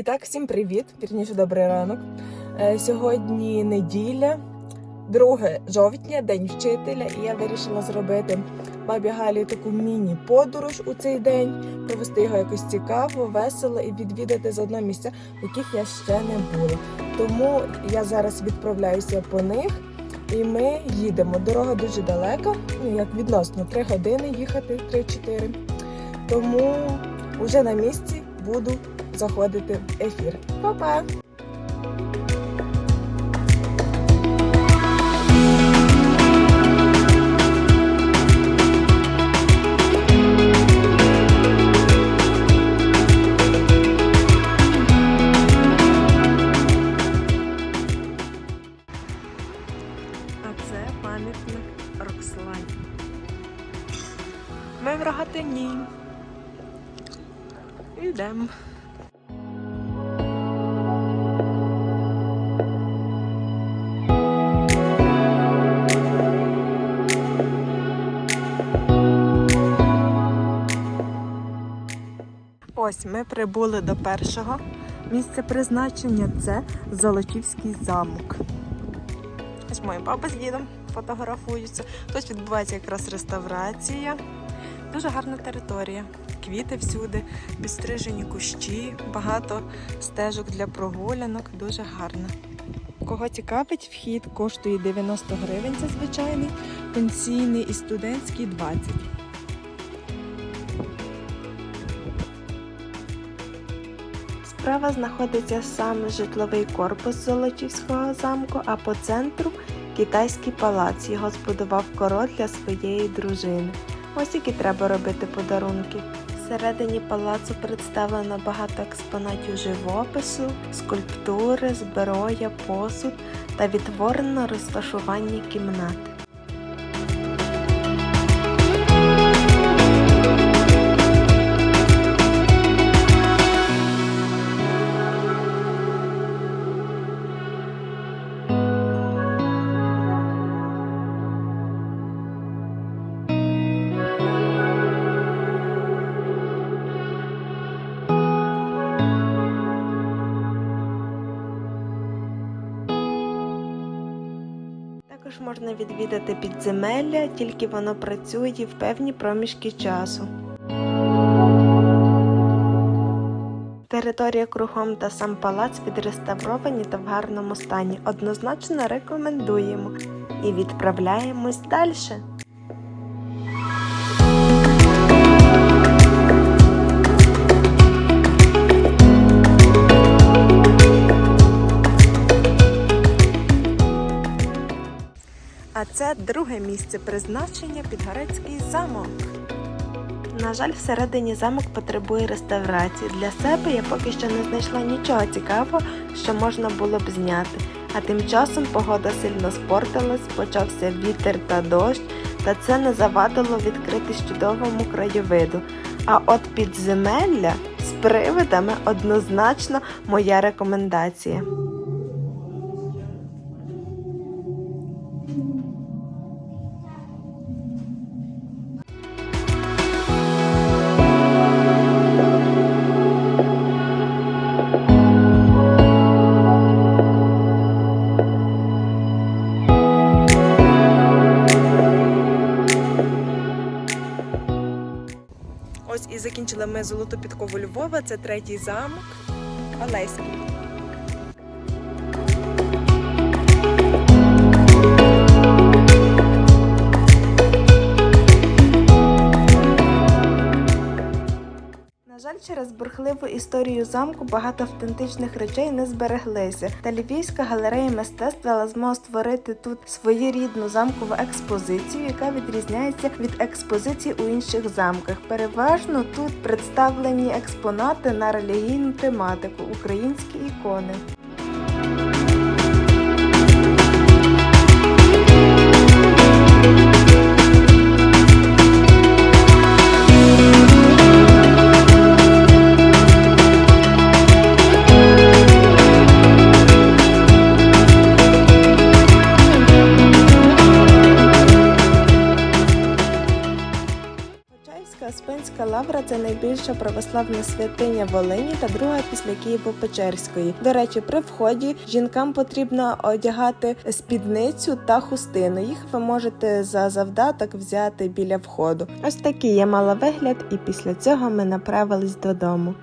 І так, всім привіт! Вірніше, добрий ранок. Е, Сьогодні неділя, 2 жовтня, день вчителя, і я вирішила зробити бабі Галі таку міні-подорож у цей день, провести його якось цікаво, весело і відвідати заодно місця, в яких я ще не була. Тому я зараз відправляюся по них. І ми їдемо. Дорога дуже далека, ну як відносно 3 години їхати, 3-4. Тому вже на місці буду заходити в ефір. Па-па! Ми в Рогатині. Йдемо. Ось ми прибули до першого місця призначення. Це Золотівський замок. Ось моя баба з дідом фотографуються. Тут відбувається якраз реставрація. Дуже гарна територія. Квіти всюди, підстрижені кущі, багато стежок для прогулянок. Дуже гарно. Кого цікавить, вхід коштує 90 гривень, це звичайний, пенсійний і студентський 20. Справа знаходиться сам житловий корпус Золочівського замку, а по центру китайський палац. Його збудував король для своєї дружини. Ось які треба робити подарунки. Всередині палацу представлено багато експонатів живопису, скульптури, зброя, посуд та відтворено розташування кімнат. Можна відвідати підземелля, тільки воно працює в певні проміжки часу. Територія кругом та сам палац відреставровані та в гарному стані. Однозначно рекомендуємо і відправляємось далі. А це друге місце призначення Підгорецький замок. На жаль, всередині замок потребує реставрації. Для себе я поки що не знайшла нічого цікавого, що можна було б зняти. А тим часом погода сильно спортилась, почався вітер та дощ, та це не завадило відкритись чудовому краєвиду. А от підземелля з привидами однозначно моя рекомендація. Ось і закінчили ми золоту підкову Львова. Це третій замок Олеський. Через бурхливу історію замку багато автентичних речей не збереглися. Та Львівська галерея мистецтв дала змогу створити тут своєрідну замкову експозицію, яка відрізняється від експозицій у інших замках. Переважно тут представлені експонати на релігійну тематику, українські ікони. Почаївська це найбільша православна святиня Волині та друга після Києво-Печерської. До речі, при вході жінкам потрібно одягати спідницю та хустину. Їх ви можете за завдаток взяти біля входу. Ось такий я мала вигляд, і після цього ми направились додому.